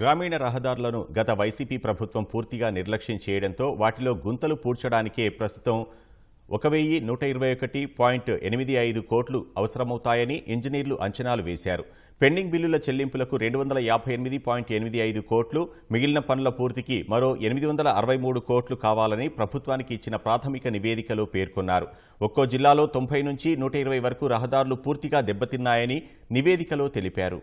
గ్రామీణ రహదారులను గత వైసీపీ ప్రభుత్వం పూర్తిగా నిర్లక్ష్యం చేయడంతో వాటిలో గుంతలు పూడ్చడానికే ప్రస్తుతం ఒక వెయ్యి నూట ఇరవై ఒకటి పాయింట్ ఎనిమిది ఐదు కోట్లు అవసరమవుతాయని ఇంజనీర్లు అంచనాలు వేశారు. పెండింగ్ బిల్లుల చెల్లింపులకు రెండు వందల యాభై ఎనిమిది పాయింట్ ఎనిమిది ఐదు కోట్లు మిగిలిన పనుల పూర్తికి మరో ఎనిమిది వందల అరవై మూడు కోట్లు కావాలని ప్రభుత్వానికి ఇచ్చిన ప్రాథమిక నివేదికలో పేర్కొన్నారు. ఒక్కో జిల్లాలో తొంభై నుంచి నూట ఇరవై వరకు రహదారులు పూర్తిగా దెబ్బతిన్నాయని నివేదికలో తెలిపారు.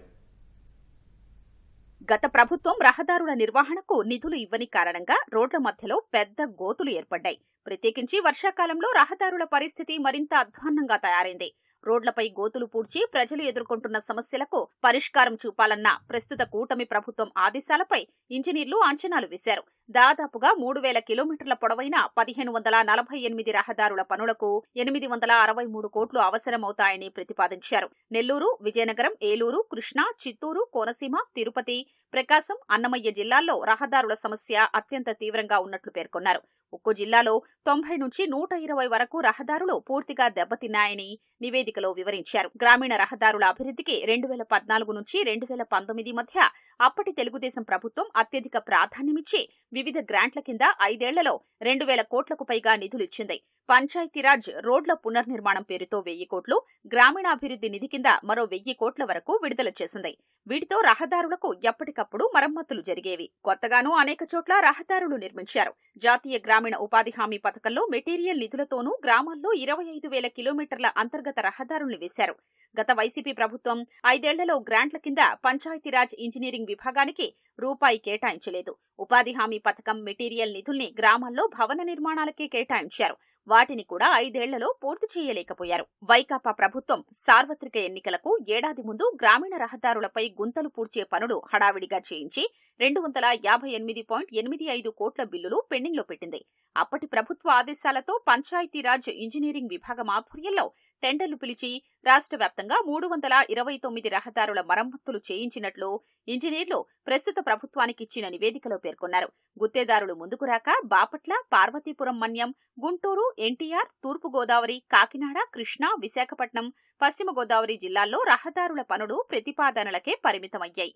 గత ప్రభుత్వం రహదారుల నిర్వహణకు నిధులు ఇవ్వని కారణంగా రోడ్ల మధ్యలో పెద్ద గోతులు ఏర్పడ్డాయి. ప్రత్యేకించి వర్షాకాలంలో రహదారుల పరిస్థితి మరింత అధ్వాన్నంగా తయారైంది. రోడ్లపై గోతులు పూడ్చి ప్రజలు ఎదుర్కొంటున్న సమస్యలకు పరిష్కారం చూపాలన్న ప్రస్తుత కూటమి ప్రభుత్వం ఆదేశాలపై ఇంజనీర్లు అంచనాలు వేశారు. దాదాపుగా మూడు వేల కిలోమీటర్ల పొడవైన పదిహేను వందల నలభై ఎనిమిది రహదారుల పనులకు ఎనిమిది వందల అరవై మూడు కోట్లు అవసరమవుతాయని ప్రతిపాదించారు. నెల్లూరు విజయనగరం ఏలూరు కృష్ణా చిత్తూరు కోనసీమ తిరుపతి ప్రకాశం అన్నమయ్య జిల్లాల్లో రహదారుల సమస్య అత్యంత తీవ్రంగా ఉన్నట్లు పేర్కొన్నారు. ఒక్కో జిల్లాలో తొంభై నుంచి నూట ఇరవై వరకు రహదారులు పూర్తిగా దెబ్బతిన్నాయని నివేదికలో వివరించారు. గ్రామీణ రహదారుల అభివృద్ధికి రెండు వేల పద్నాలుగు నుంచి రెండు వేల పంతొమ్మిది మధ్య అప్పటి తెలుగుదేశం ప్రభుత్వం అత్యధిక ప్రాధాన్యమిచ్చి వివిధ గ్రాంట్ల కింద ఐదేళ్ళలో రెండు వేల కోట్లకు పైగా నిధులిచ్చింది. పంచాయతీరాజ్ రోడ్ల పునర్నిర్మాణం పేరుతో వెయ్యి కోట్లు గ్రామీణాభివృద్ధి నిధి కింద మరో వెయ్యి కోట్ల వరకు విడుదల చేసింది. వీటితో రహదారులకు ఎప్పటికప్పుడు మరమ్మతులు జరిగేవి. కొత్తగానూ అనేక చోట్ల రహదారులు నిర్మించారు. జాతీయ గ్రామీణ ఉపాధి హామీ పథకంలో మెటీరియల్ నిధులతోనూ గ్రామాల్లో ఇరవై ఐదు వేల కిలోమీటర్ల అంతర్గత రహదారుల్ని వేశారు. గత వైసీపీ ప్రభుత్వం ఐదేళ్ళలో గ్రాంట్ల కింద పంచాయతీరాజ్ ఇంజనీరింగ్ విభాగానికి రూపాయి కేటాయించలేదు. ఉపాధి హామీ పథకం మెటీరియల్ నిధుల్ని గ్రామాల్లో భవన నిర్మాణాలకే కేటాయించారు. వాటిని కూడా ఐదేళ్ళలో పూర్తి చేయలేకపోయారు. వైకాపా ప్రభుత్వం సార్వత్రిక ఎన్నికలకు ఏడాది ముందు గ్రామీణ రహదారులపై గుంతలు పూడ్చే పనులు హడావిడిగా చేయించి రెండు వందల యాభై ఎనిమిది పాయింట్ ఎనిమిది ఐదు కోట్ల బిల్లులు పెండింగ్లో పెట్టింది. అప్పటి ప్రభుత్వ ఆదేశాలతో పంచాయతీరాజ్ ఇంజనీరింగ్ విభాగం ఆధ్వర్యంలో టెండర్లు పిలిచి రాష్ట్ర వ్యాప్తంగా మూడు వందల ఇరవై తొమ్మిది రహదారుల మరమ్మతులు చేయించినట్లు ఇంజనీర్లు ప్రస్తుత ప్రభుత్వానికి ఇచ్చిన నివేదికలో పేర్కొన్నారు. గుత్తేదారులు ముందుకు రాక బాపట్ల పార్వతీపురం మన్యం గుంటూరు ఎన్టీఆర్ తూర్పు గోదావరి కాకినాడ కృష్ణా విశాఖపట్నం పశ్చిమ గోదావరి జిల్లాల్లో రహదారుల పనులు ప్రతిపాదనలకే పరిమితమయ్యాయి.